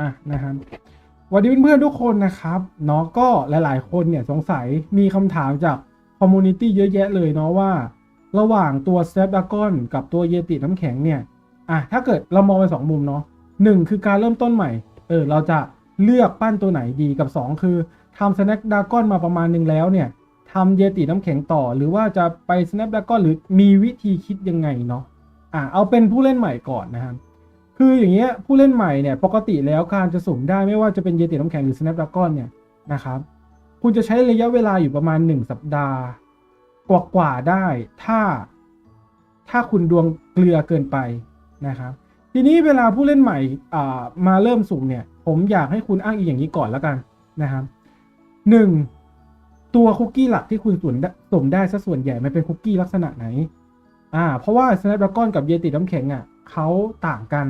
อะนะครับสวัสดีเพื่อนๆทุกคนนะครับเนาะก็หลายๆ คนเนี่ยสงสัยมีคำถามจากคอมมูนิตี้เยอะแยะเลยเนาะว่า ระหว่างตัว Snapdragon กับตัวเยติน้ำแข็งเนี่ยอะถ้าเกิดเรามองไปสองมุมเนาะหนึ่งคือการเริ่มต้นใหม่เออเราจะเลือกปั้นตัวไหนดีกับ 2 คือทำ Snapdragon มาประมาณหนึ่งแล้วเนี่ยทำเยติน้ำแข็งต่อ หรือว่าจะไป Snapdragon หรือมีวิธีคิดยังไงเนาะอะเอาเป็นผู้เล่นใหม่ก่อนนะครับ คืออย่างเงี้ยผู้เล่นใหม่เนี่ยปกติแล้วการจะสุ่มได้ไม่ว่าจะเป็นเยติน้ำแข็งหรือ Snapdragon เนี่ยนะครับคุณจะใช้ระยะเวลาอยู่ประมาณ 1 สัปดาห์ กว่ากว่าๆได้ ถ้า ถ้าคุณดวงเกลือเกินไปนะครับ ทีนี้เวลาผู้เล่นใหม่มาเริ่มสุ่มเนี่ย ผมอยากให้คุณอ้างอิงอย่างนี้ก่อนแล้วกันนะครับหนึ่งตัวคุกกี้หลักที่คุณสุ่มสุ่มได้ซะส่วนใหญ่มันเป็นคุกกี้ลักษณะไหน อ่า เพราะว่า Snapdragon กับเยติน้ำแข็งอะเขาต่างกัน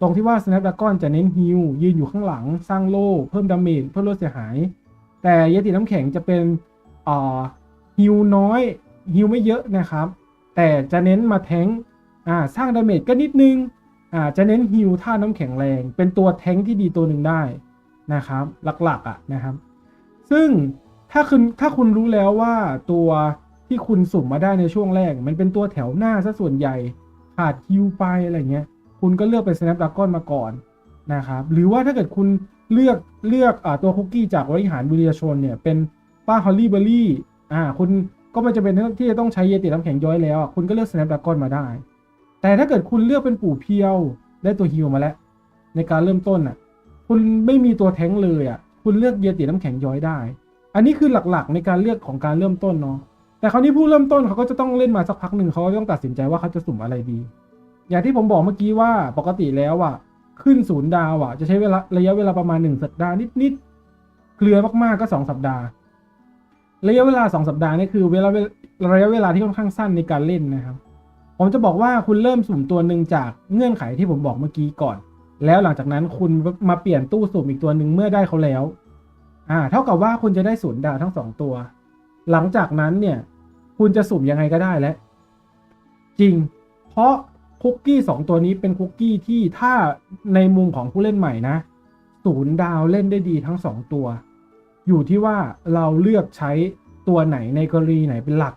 ตรงที่ว่า Snapdragon จะเน้นฮิลยืนอยู่ข้างหลัง สร้างโล่เพิ่มดาเมจเพิ่มลดเสียหาย แต่เยติน้ำแข็งจะเป็นฮิลน้อยฮิลไม่เยอะนะครับ แต่จะเน้นมาแทงสร้างดาเมจก็นิดนึงจะเน้นฮิลท่าน้ำแข็งแรง เป็นตัวแทงที่ดีตัวหนึ่งได้นะครับ หลักๆอะนะครับ ซึ่งถ้าคุณถ้าคุณรู้แล้วว่าตัวที่คุณสุ่มมาได้ในช่วงแรก มันเป็นตัวแถวหน้าซะส่วนใหญ่ขาดฮิวไปอะไรเงี้ย คุณก็เลือกเป็น Snapdragon มาก่อนนะครับหรือว่าถ้าเกิดคุณเลือกเลือกอตัวคุกกี้จากบริหารบุรีชนเนี่ยเป็นป้าฮอลลี่เบอร์รี่อ่าคุณก็ไม่จะเป็นที่จะต้องใช้เยติน้ำแข็งย้อยแล้ว คุณก็เลือก Snapdragon มาได้ แต่ถ้าเกิดคุณเลือกเป็นปู่เพียวได้ตัวฮิวมาแล้ว ในการเริ่มต้นอะคุณไม่มีตัวแท้งเลยอะคุณเลือกเยติน้ำแข็งย้อยได้ อันนี้คือหลักๆ ในการเลือกของการเริ่มต้นเนาะแต่คราวนี้ผู้เริ่มต้นเขาก็จะต้องเล่นมาสักพักหนึ่งเขาก็ต้องตัดสินใจว่าเขาจะสุ่มอะไรดี อย่างที่ผมบอกเมื่อกี้ว่าปกติแล้วอะ ขึ้นศูนย์ดาวอะ จะใช้เวลาระยะเวลาประมาณหนึ่งสัปดาห์นิดๆเกลือมากๆก็สองสัปดาห์ ระยะเวลาสองสัปดาห์นี่คือเวลาระยะเวลาที่ค่อนข้างสั้นในการเล่นนะครับ ผมจะบอกว่าคุณเริ่มสุ่มตัวหนึ่งจากเงื่อนไขที่ผมบอกเมื่อกี้ก่อน แล้วหลังจากนั้นคุณมาเปลี่ยนตู้สุ่มอีกตัวหนึ่งเมื่อได้เขาแล้ว อ่า เท่ากับว่าคุณจะได้ศูนย์ดาวทั้งสองตัว หลังจากนั้นเนี่ย คุณจะสุ่มยังไงก็ได้แล้วจริง เพราะ คุกกี้สองตัวนี้เป็นคุกกี้ที่ถ้าในมุมของผู้เล่นใหม่นะศูนย์ดาวเล่นได้ดีทั้งสองตัว อยู่ที่ว่าเราเลือกใช้ตัวไหนในกรณีไหนเป็นหลัก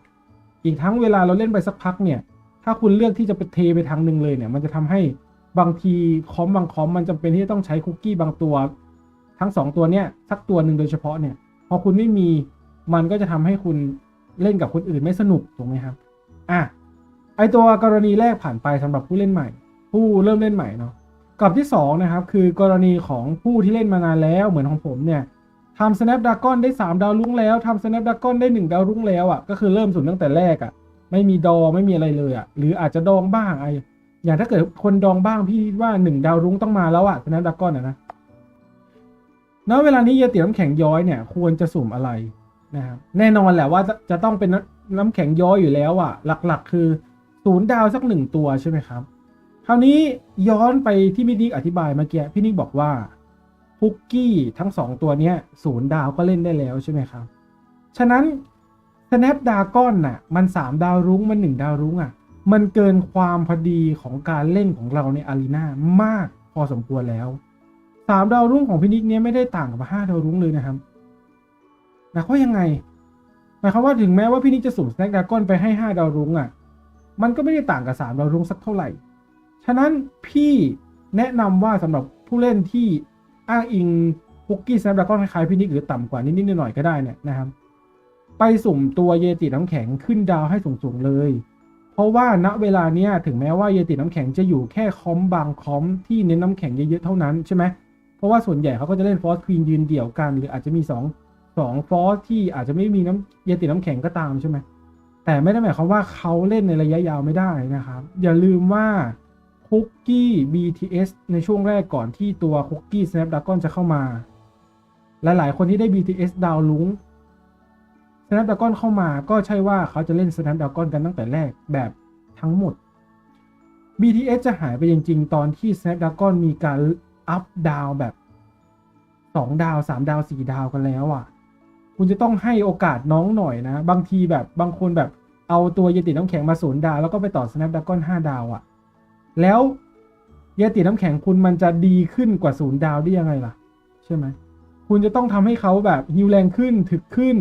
อีกทั้งเวลาเราเล่นไปสักพักเนี่ย ถ้าคุณเลือกที่จะไปเทไปทางหนึ่งเลยเนี่ย มันจะทำให้บางทีคอมบางคอมมันจำเป็นที่จะต้องใช้คุกกี้บางตัว ทั้งสองตัวเนี่ยสักตัวหนึ่งโดยเฉพาะเนี่ยพอคุณไม่มีมันก็จะทำให้คุณเล่นกับคนอื่นไม่สนุกถูกไหมครับ อะ ไอตัวกรณีแรกผ่านไปสำหรับผู้เล่นใหม่ ผู้เริ่มเล่นใหม่เนาะกับที่สองนะครับคือกรณีของผู้ที่เล่นมานานแล้วเหมือนของผมเนี่ยทำ Snapdragon ได้ 3 ดาวรุ่งแล้วทำ Snapdragon ได้ 1 ดาวรุ่งแล้วอะ่ะก็คือเริ่มสุดตั้งแต่แรกอะ่ะไม่มีดองไม่มีอะไรเลยอะ่ะหรืออาจจะดองบ้างไออย่างถ้าเกิดคนดองบ้างพี่ว่า 1 ดาวรุ่งต้องมาแล้วอะ่ะ Snapdragon อะนะณเวลานี้เยติน้ำแข็งย้อยเนี่ยควรจะสุ่มอะไรนะครับแน่นอนแหละว่าจะต้องเป็นน้ำน้ำแข็งย้อยอยู่แล้วอะ่ะ หลักๆ คือ ศูนย์ดาวสักหนึ่งตัวใช่ไหมครับ คราวนี้ย้อนไปที่พี่นิกอธิบายเมื่อกี้พี่นิกบอกว่าคุกกี้ทั้งสองตัวเนี้ยศูนย์ดาวก็เล่นได้แล้วใช่ไหมครับ ฉะนั้น Snapdragon น่ะมันสามดาวรุ้งมันหนึ่งดาวรุ้งอะมันเกินความพอดีของการเล่นของเราในอารีนามากพอสมควรแล้วสามดาวรุ่งของพี่นิกเนี้ยไม่ได้ต่างกับห้าดาวรุ้งเลยนะครับหมายความยังไงหมายความว่าถึงแม้ว่าพี่นิกจะสุ่ม Snapdragon ไปให้ห้าดาวรุ้งอะ มันก็ไม่ได้ต่างกับสามดาวรุ่งสักเท่าไหร่ ฉะนั้นพี่แนะนำว่าสำหรับผู้เล่นที่อ้างอิงคุกกี้สแนปดราก้อนคล้ายๆพี่นิกหรือต่ำกว่านิดๆหน่อยๆก็ได้เนี่ยนะครับ ไปสุ่มตัวเยติน้ำแข็งขึ้นดาวให้สูงๆเลย เพราะว่าณเวลาเนี้ยถึงแม้ว่าเยติน้ำแข็งจะอยู่แค่คอมบางคอมที่เน้นน้ำแข็งเยอะๆเท่านั้นใช่ไหมเพราะว่าส่วนใหญ่เขาก็จะเล่นฟอสควีนยืนเดี่ยวกัน หรืออาจจะมีสองสองฟอสที่อาจจะไม่มีน้ำเยติน้ำแข็งก็ตามใช่ไหม แต่ไม่ได้หมายความว่าเขาเล่นในระยะยาวไม่ได้นะครับ อย่าลืมว่าคุกกี้ BTS ในช่วงแรกก่อนที่ตัวคุกกี้ Snapdragon จะเข้ามา หลาย ๆ คนที่ได้ BTS ดาวลุง Snapdragon เข้ามาก็ใช่ว่าเขาจะเล่น Snapdragon กันตั้งแต่แรกแบบทั้งหมด BTS จะหายไปจริง ๆ ตอนที่ Snapdragon มีการอัพดาวแบบ 2 ดาว 3 ดาว 4 ดาวกันแล้วอะ คุณจะต้องให้โอกาสน้องหน่อยนะ บางทีแบบบางคนแบบเอาตัวเยติน้ำแข็งมาศูนย์ดาวแล้วก็ไปต่อ Snapdragon 5 ดาวอะ่ะ แล้วเยติน้ำแข็งคุณมันจะดีขึ้นกว่าศูนย์ดาวได้ยังไงล่ะ ใช่ไหม คุณจะต้องทำให้เขาแบบฮิวแรงขึ้นถึกขึ้น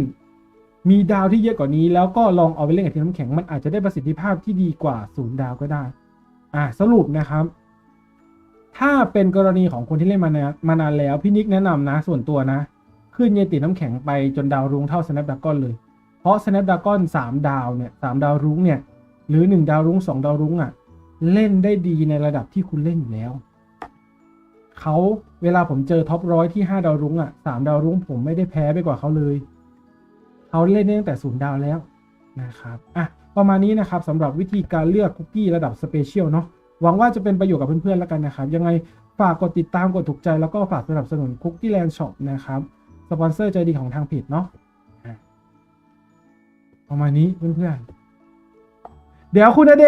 มีดาวที่เยอะกว่านี้ แล้วก็ลองเอาไปเล่นกับทีมน้ำแข็งมันอาจจะได้ประสิทธิภาพที่ดีกว่าศูนย์ดาวก็ได้ อะสรุปนะครับ ถ้าเป็นกรณีของคนที่เล่นมานานมานานแล้วพี่นิกแนะนำนะส่วนตัวนะ ขึ้นเยติน้ำแข็งไปจนดาวรุ้งเท่า Snapdragon เลย เพราะ Snapdragon 3 ดาวเนี่ย3ดาวรุ้งเนี่ยหรือ 1 ดาวรุ้ง2 ดาวรุ้งอะเล่นได้ดีในระดับที่คุณเล่นอยู่แล้วเขาเวลาผมเจอท็อปร้อยที่ 5 ดาวรุ้งอะ3ดาวรุ้งผมไม่ได้แพ้ไปกว่าเขาเลยเขาเล่นตั้งแต่ศูนย์ดาวแล้วนะครับอะประมาณนี้นะครับสำหรับวิธีการเลือกคุกกี้ระดับสเปเชียลเนาะหวังว่าจะเป็นประโยชน์กับเพื่อนๆแล้วกันนะครับ ยังไงฝากกดติดตามกดถูกใจแล้วก็ฝากสนับสนุนคุกกี้แลนด์ช็อปนะครับ สปอนเซอร์ใจดีของทางผิดเนาะอะประมาณนี้เพื่อนๆ เดี๋ยวคุณอเด